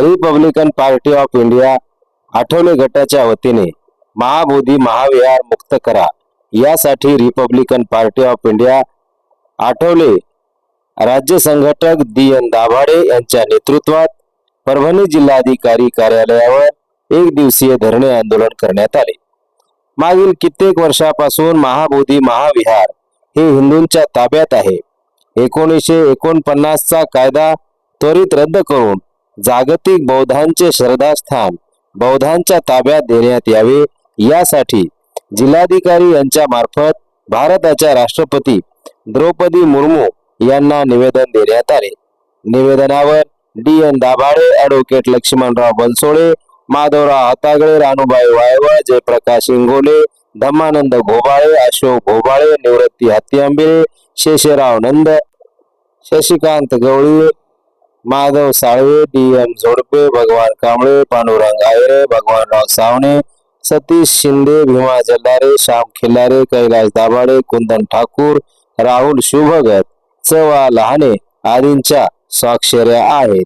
Republican party of India Athawale गटाच्या वतीने महाबोधी महाविहार मुक्त करा. यासाठी Republican party of India Athawale. राज्य संघटक दी एन दाभाडे यांच्या नेतृत्वात परभणी जिल्हाधिकारी कार्यालयावर एक दिवसीय धरणे आंदोलन करण्यात आले. मागील कित्येक वर्षापासून महाबोधी महाविहार हे हिंदूंच्या ताब्यात आहे. एकोणीसशे एकोणपन्नासचा कायदा त्वरित रद्द करून जागतिक बौद्धांचे श्रद्धास्थान बौद्धांच्या ताब्यात देण्यात यावे. यासाठी जिल्हाधिकारी यांच्या मार्फत भारताच्या राष्ट्रपती द्रौपदी मुर्मू यांना निवेदन देण्यात आले. निवेदनावर D N Dabhade advocate Laxmanrao Bansole Madhavrao Hatagale Ranubai Wayval Jayprakash Ingole Dhammanand Ghobale Ashok Ghobale Nivrutti Hattiambire Sheshrao Nand Shashikant Gawali Madhav Salve D M Zodpe Bhagwan Kamble Pandurang Ayre Bhagwanrao सावणे सतीश शिंदे भीमा जल्लारे श्याम खिल्लारे कैलास दाभाडे कुंदन ठाकूर राहुल शुभगत चवा लहाने आदींच्या स्वाक्षऱ्या आहेत.